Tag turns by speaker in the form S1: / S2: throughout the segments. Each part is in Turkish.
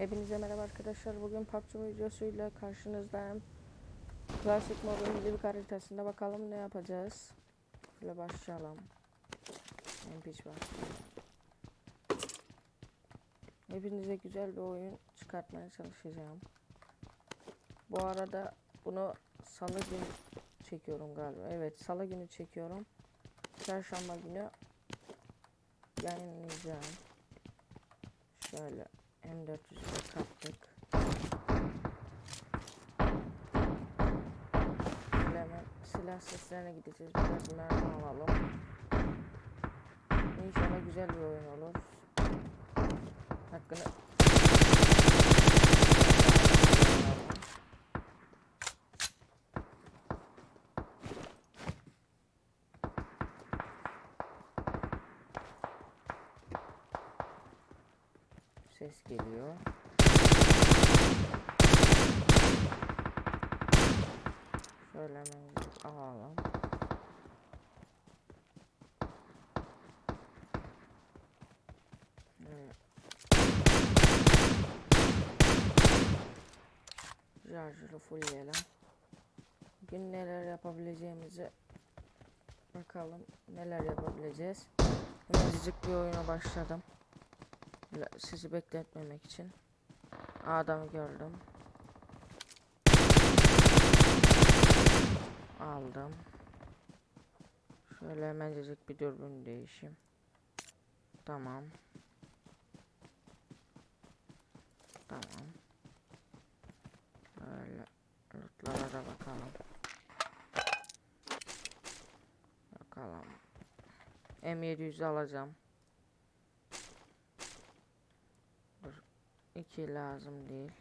S1: Hepinize merhaba arkadaşlar. Bugün PUBG videosuyla karşınızdayım. Klasik modun bir haritasında bakalım ne yapacağız. Şöyle başlayalım. MP var. Hepinize güzel bir oyun çıkartmaya çalışacağım. Bu arada bunu salı günü çekiyorum galiba. Evet salı günü çekiyorum. Çarşamba günü yayınlayacağım. Şöyle M400'e kattık. Şöyle hemen silah seslerine gideceğiz. Biraz mermi alalım. İnşallah güzel bir oyun olur. Hakkını ses geliyor. Şöyle hemen alalım. Şarjını fullleyelim. Bugün neler yapabileceğimizi bakalım neler yapabileceğiz. Hemencik bir oyuna başladım. Sizi bekletmemek için. Adamı gördüm. Aldım. Şöyle hemencecik bir dürbün değişim. Tamam. Tamam. Böyle lootlara da bakalım. Bakalım. M700'ü alacağım. 2 lazım değil.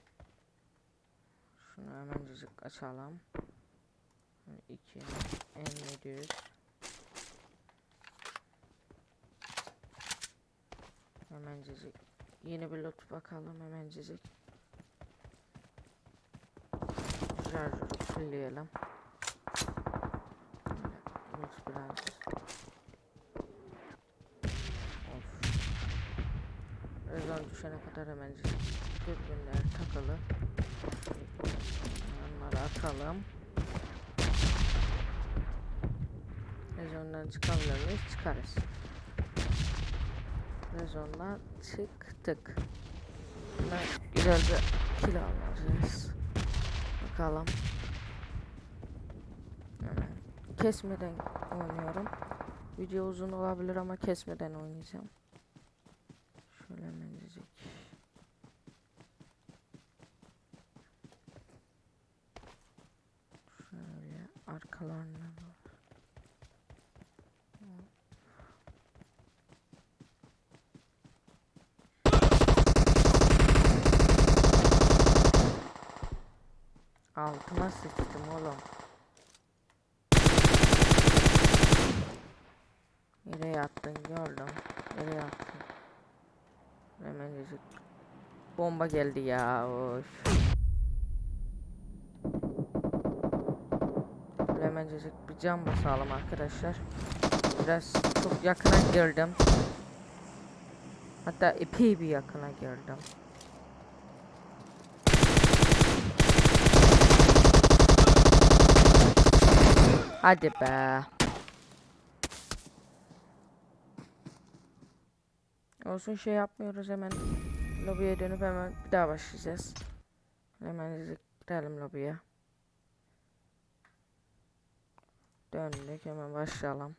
S1: Şunu hemencecik açalım. 2 M700 Hemencecik yeni bir lot bakalım hemencecik Şarjörü fullleyelim Lot biraz Of Rezon düşene kadar hemencecik Dürbünler takılı Onları atalım Rezondan çıkabilir miyiz? Çıkarız. Rezondan çıktık. Bundan bir kill alacağız. Bakalım. Hemen kesmeden oynuyorum. Video uzun olabilir ama kesmeden oynayacağım. Şöyle hemencik. Şöyle arkalarına doğru. Altıma sıçtım oğlum. Nereye attın gördüm. Nereye attın? Hemencik. Bomba geldi ya. Oş. Hemencik bir cam basalım arkadaşlar. Biraz çok yakına girdim. Hatta epey bir yakına girdim. Hadi be. Olsun şey yapmıyoruz hemen lobiye dönüp hemen bir daha başlayacağız. Hemen girelim lobiye. Döndük hemen başlayalım.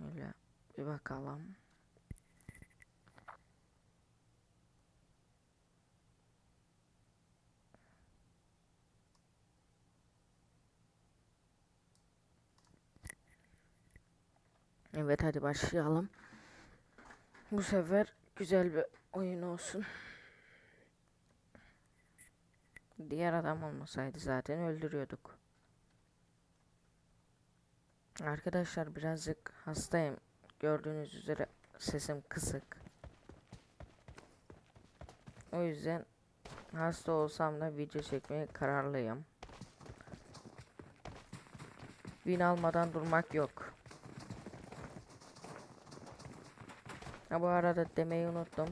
S1: Öyle bir bakalım. Evet hadi başlayalım. Bu sefer güzel bir oyun olsun. Diğer adam olmasaydı zaten öldürüyorduk. Arkadaşlar birazcık hastayım. Gördüğünüz üzere sesim kısık. O yüzden hasta olsam da video çekmeye kararlıyım. Win almadan durmak yok. Ha bu arada demeyi unuttum.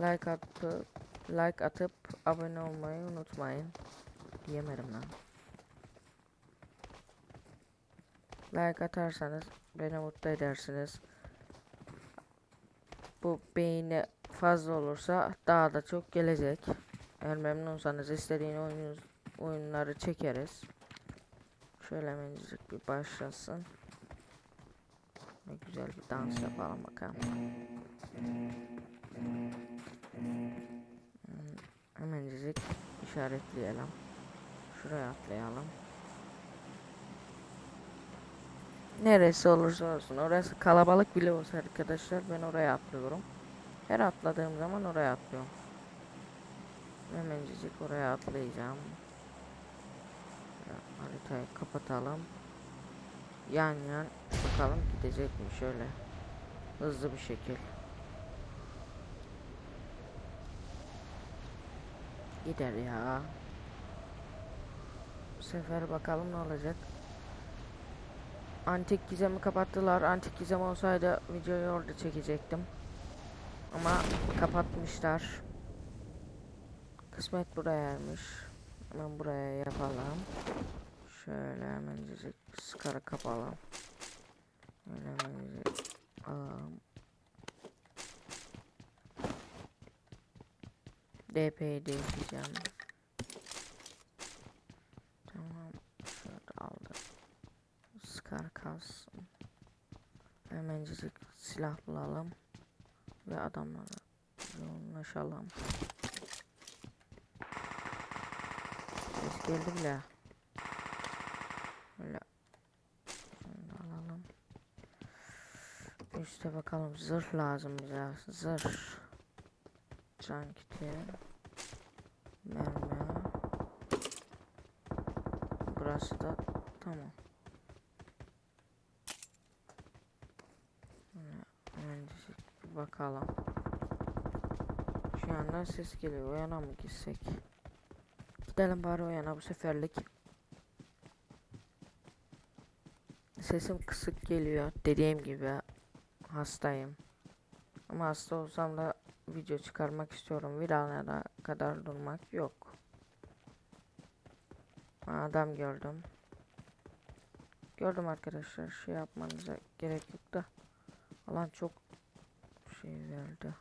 S1: Like atıp like atıp abone olmayı unutmayın. Diyemedim lan. Like atarsanız beni mutlu edersiniz. Bu beğeni fazla olursa daha da çok gelecek. Eğer memnunsanız istediğin oyun, oyunları çekeriz. Şöyle hemencik bir başlasın. Ne güzel bir dans yapalım bakalım. İşaretleyelim. Şuraya atlayalım. Neresi olursa olsun orası kalabalık bile olsa arkadaşlar ben oraya atlıyorum. Her atladığım zaman oraya atlıyorum. Hemencik oraya atlayacağım. Ya, Haritayı kapatalım. Yan yan bakalım gidecek mi şöyle. Hızlı bir şekil. Gider ya. Bu sefer bakalım ne olacak. Antik gizemi kapattılar. Antik gizem olsaydı videoyu orada çekecektim. Ama kapatmışlar. Kısmet burayaymış. Hemen buraya yapalım. Şöyle hemencik skarı kapalım. Şöyle hemencik DP'yi değiştireceğim. Tamam. Şöyle aldım. Scar kalsın. Hemencik silah bulalım. Ve adamlara yoğunlaşalım. Ses geldi bile. Böyle. Alalım. Üste bakalım zırh lazım bize. Zırh. Can kiti. Mermi. Burası da tamam. Bir bakalım. Şu anda ses geliyor. O yana mı gitsek? Gidelim bari o yana bu seferlik. Sesim kısık geliyor. Dediğim gibi hastayım. Ama hasta olsam da video çıkarmak istiyorum. Viralana kadar durmak yok. Adam gördüm. Gördüm arkadaşlar. Şey yapmanıza gerek yok da. Alan çok şey verdi.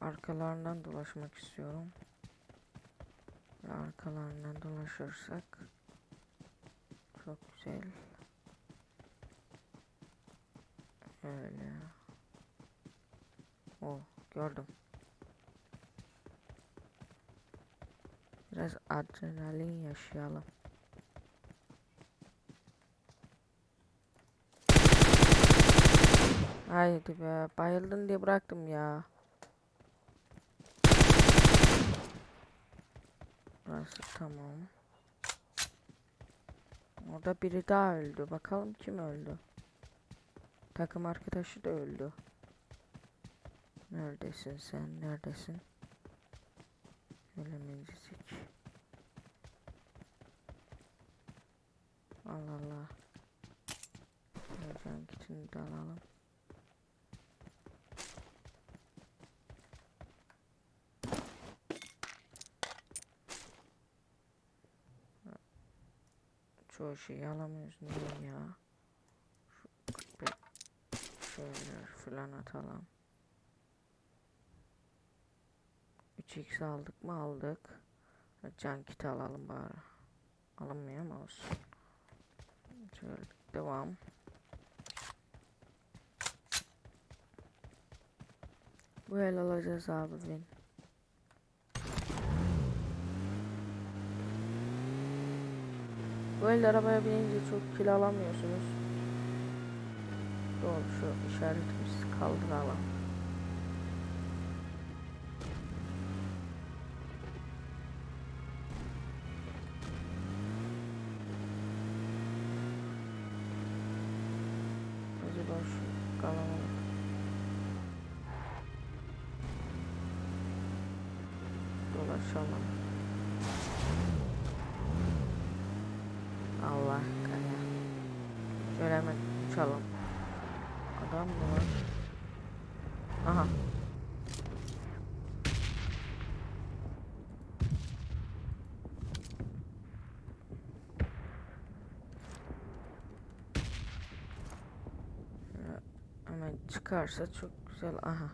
S1: Arkalarından dolaşmak istiyorum. Arkalarından dolaşırsak çok güzel. Öyle. O gördüm. Biraz adrenalin yaşayalım. Haydi be bayıldın diye bıraktım ya. Burası tamam. Orada biri daha öldü. Bakalım kim öldü. Takım arkadaşı da öldü. Neredesin sen? Neredesin? Şöyle minicik. Allah Allah. Can kitini de alalım. Çoğu şeyi alamıyoruz. Niye ya? Şu 45 şöyle falan atalım. 3x aldık mı aldık. Can kiti alalım bari. Alınmıyor ama olsun. Şöyle devam. Bu el alacağız abi ben. Bu el arabaya binince çok kilo alamıyorsunuz. Doğru şu işaretimizi kaldıralım. Dolaşalım. Allah kaya. Şöyle hemen uçalım. Adam mı var? Aha. Hemen çıkarsa çok güzel. Aha.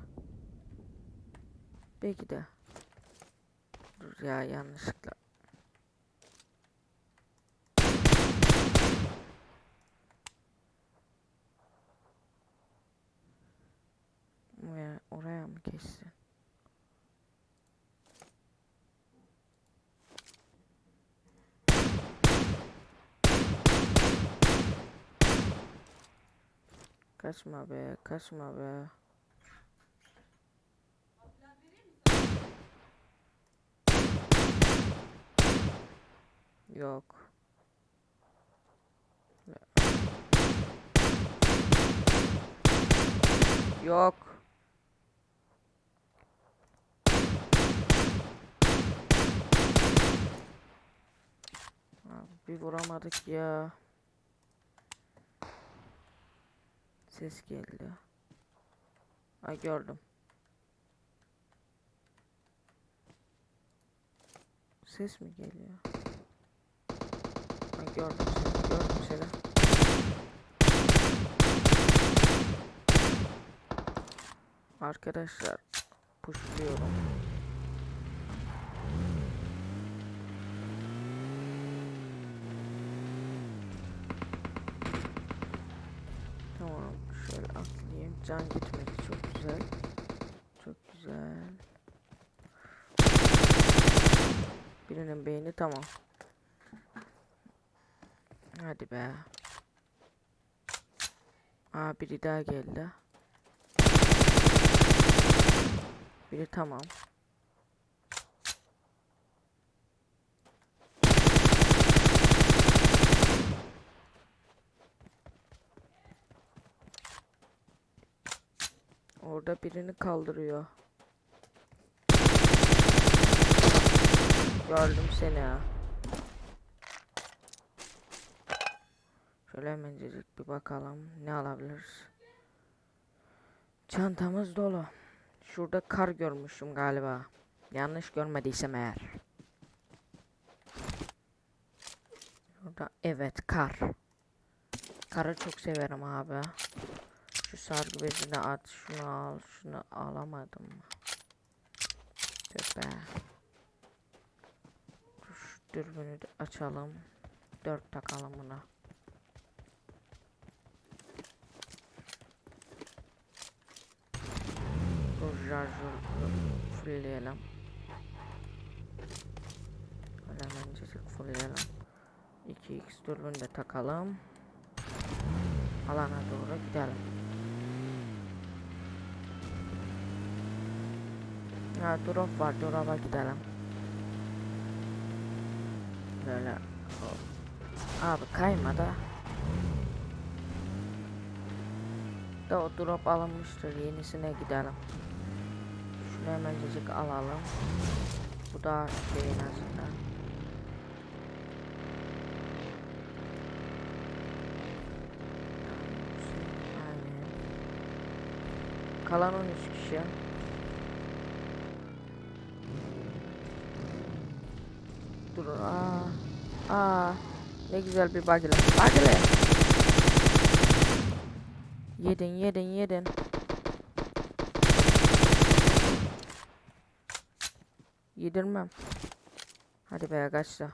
S1: Belki de. Ya yanlışlıkla. Oraya, oraya mı geçsin? Kaçma be, kaçma be. Yok. Yok. Bir vuramadık ya. Ses geldi. Ay gördüm. Ses mi geliyor? Ay gördüm seni, gördüm seni. Arkadaşlar pushluyorum. Tamam şöyle atlayayım. Can gitmedi çok güzel. Çok güzel. Birinin beyni tamam. Hadi be. Aa biri daha geldi. Biri tamam. Orada birini kaldırıyor. Gördüm seni ha. Şöyle bir bakalım ne alabiliriz. Çantamız dolu. Şurada kar görmüşüm galiba. Yanlış görmediysem eğer. Şurada evet kar. Karı çok severim abi. Şu sargı bezini at, şunu al, şunu alamadım. Dur, Şu dürbünü de açalım. Dört takalım buna. Dur şarjı fullleyelim. Öyle hemencecik fullleyelim. 2x dürbünü de takalım. Alana doğru gidelim. Ha drop var drop'a gidelim. Böyle. Abi kayma da. Da o drop alınmıştır yenisine gidelim. Şunu hemencecik alalım. Bu da şey en azından. Kalan 13 kişi. Dur aa. Aa. Ne güzel bir bagile. Bagile. Yedin yedin yedin. Yedirmem. Hadi be kaçta.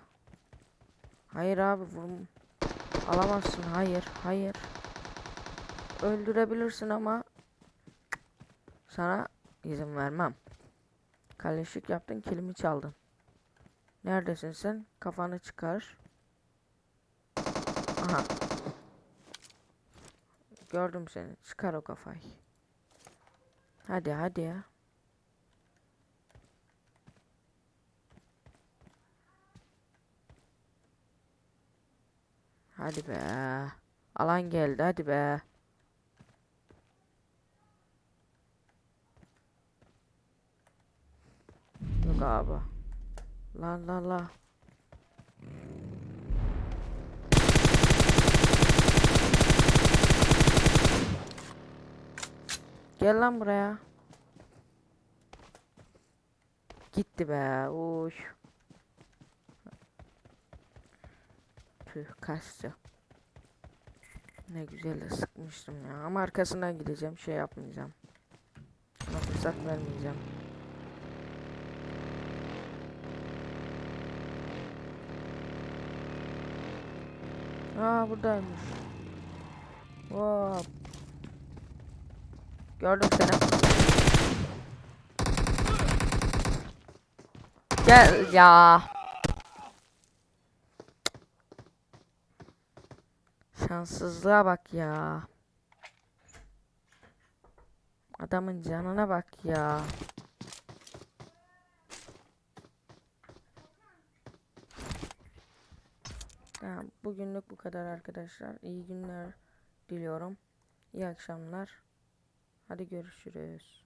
S1: Hayır abi vurum. Alamazsın. Hayır. Hayır. Öldürebilirsin ama sana izin vermem. Kalleşlik yaptın, kilimi çaldın. Neredesin sen? Kafanı çıkar. Aha. Gördüm seni. Çıkar o kafayı. Hadi hadi ya. Hadi be. Alan geldi hadi be. Yok abi. Lan lan lan. Gel lan buraya. Gitti be. Uş. Tüh kaçtı. Ne güzel sıkmıştım ya. Ama arkasından gideceğim. Şey yapmayacağım. Ona fırsat vermeyeceğim. Aa buradaymış. Hop. Gördüm seni. Gel ya. Şanssızlığa bak ya. Adamın canına bak ya. Tamam, bugünlük bu kadar arkadaşlar. İyi günler diliyorum. İyi akşamlar. Hadi görüşürüz.